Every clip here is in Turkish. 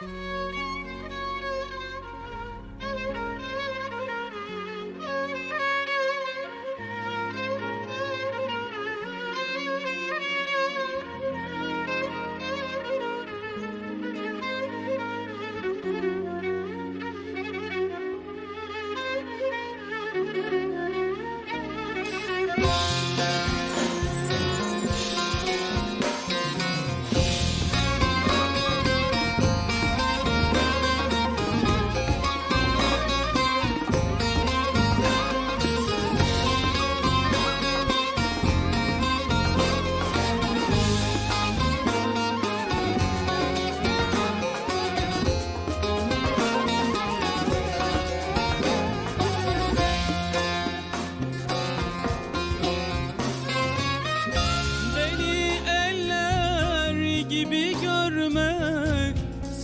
Beni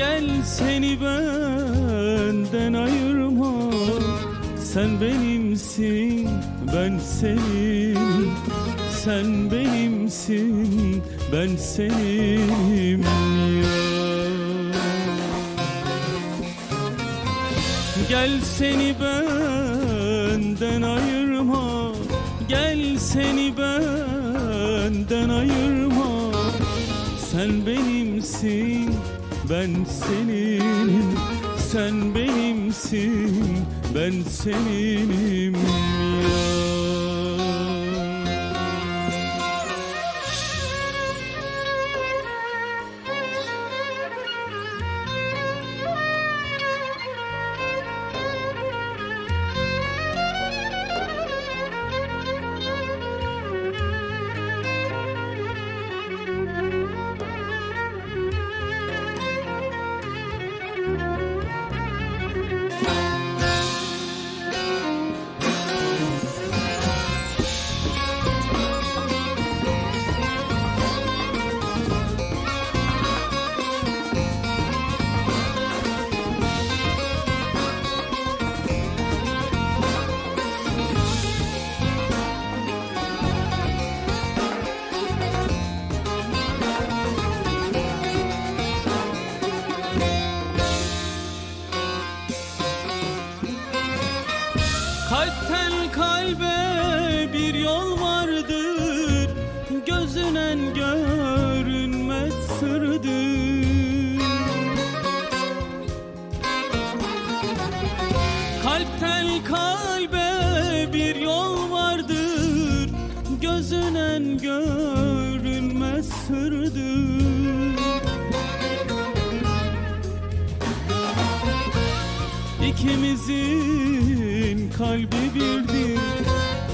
Gel seni benden ayırma. Sen benimsin ben senin. Sen benimsin ben senim Gel seni benden ayırma. Gel seni benden ayırma. Sen benimsin ben senin Sen benimsin ben seninim. ya bir yol vardır. Gözünen görünmez sırdır Kalpten kalbe bir yol vardır. Gözünen görünmez sırdır İkimizin kalbi birdir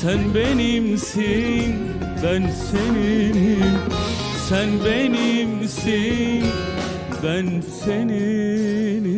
Sen benimsin ben seninim. Sen benimsin ben seninim